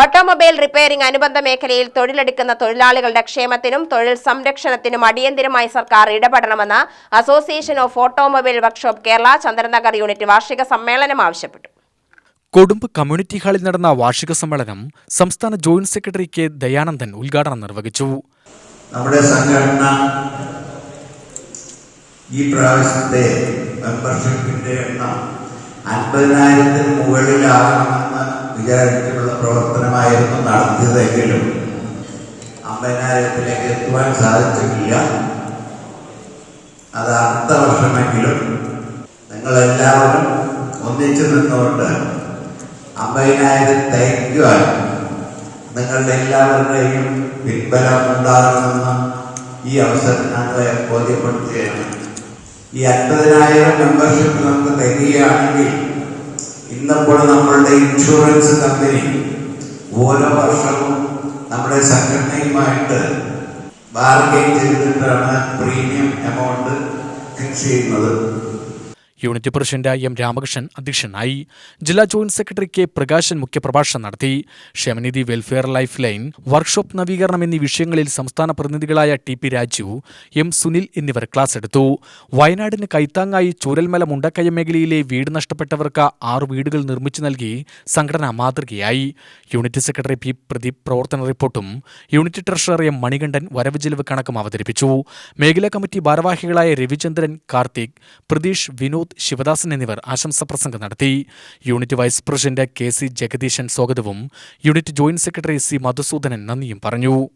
Automobile repairing അനുബന്ധ മേഖലയിൽ തൊഴിലെടുക്കുന്ന തൊഴിലാളികളുടെ ക്ഷേമത്തിനും തൊഴിൽ സംരക്ഷണത്തിനും അടിയന്തിരമായി സർക്കാർ ഇടപെടണമെന്ന് association of automobile workshop Kerala Chandranagar unit വാർഷിക സമ്മേളനം ആവശ്യപ്പെട്ടു. കൊടുമ്പ് കമ്മ്യൂണിറ്റി ഹാളിൽ നടന്ന വാർഷിക സമ്മേളനം സംസ്ഥാന ജോയിന്റ് സെക്രട്ടറി കെ ദയാനന്ദൻ ഉദ്ഘാടനം നിർവഹിച്ചു. നമ്മുടെ സംഘടന ഈ പ്രാവശ്യത്തെ മെമ്പർഷിപ്പിന്റെ എണ്ണം അൻപതിനായിരത്തിന് മുകളിലാകണമെന്ന് വിചാരിച്ചിട്ടുള്ള പ്രവർത്തനമായിരുന്നു നടത്തിയതെങ്കിലും അമ്പതിനായിരത്തിലേക്ക് എത്തുവാൻ സാധിച്ചിട്ടില്ല. അത് അടുത്ത വർഷമെങ്കിലും നിങ്ങളെല്ലാവരും ഒന്നിച്ചു നിന്നുകൊണ്ട് അമ്പതിനായിരം തയ്ക്കുവാൻ നിങ്ങളുടെ എല്ലാവരുടെയും പിൻബലം ഉണ്ടാകണമെന്ന് ഈ അവസരം ഞങ്ങളെ ബോധ്യപ്പെടുത്തുകയാണ്. ഈ അൻപതിനായിരം മെമ്പർഷിപ്പ് നമുക്ക് തരികയാണെങ്കിൽ ഇന്നിപ്പോൾ നമ്മളുടെ ഇൻഷുറൻസ് കമ്പനി ഓരോ വർഷവും നമ്മുടെ സംഘടനയുമായിട്ട് ബാർഗെയിൻ ചെയ്തിട്ടാണ് പ്രീമിയം എമൗണ്ട് ഫിക്സ് ചെയ്യുന്നത്. യൂണിറ്റ് പ്രസിഡന്റ് എം രാമകൃഷ്ണൻ അധ്യക്ഷനായി. ജില്ലാ ജോയിന്റ് സെക്രട്ടറി കെ പ്രകാശൻ മുഖ്യപ്രഭാഷണം നടത്തി. ക്ഷേമനിധി വെൽഫെയർ ലൈഫ് ലൈൻ വർക്ക്ഷോപ്പ് നവീകരണം എന്നീ വിഷയങ്ങളിൽ സംസ്ഥാന പ്രതിനിധികളായ T P Raju M Sunil എന്നിവർ ക്ലാസ് എടുത്തു വയനാടിന് കൈത്താങ്ങായി ചൂരൽമല മുണ്ടക്കയ മേഖലയിലെ വീട് നഷ്ടപ്പെട്ടവർക്ക് ആറ് വീടുകൾ നിർമ്മിച്ചു നൽകി സംഘടന മാതൃകയായി. യൂണിറ്റ് സെക്രട്ടറി പി പ്രദീപ് പ്രവർത്തന റിപ്പോർട്ടും യൂണിറ്റ് ട്രഷറർ എം മണികണ്ഠൻ വരവ് ചെലവ് കണക്കും അവതരിപ്പിച്ചു. മേഖലാ കമ്മിറ്റി ഭാരവാഹികളായ രവിചന്ദ്രൻ കാർത്തിക് പ്രതീഷ് വിനോദ് ശിവദാസൻ എന്നിവർ ആശംസാ പ്രസംഗം നടത്തി. Unit vice president K C Jagadeesan സ്വാഗതവും. Unit joint secretary C Madhusoodanan നന്ദിയും പറഞ്ഞു.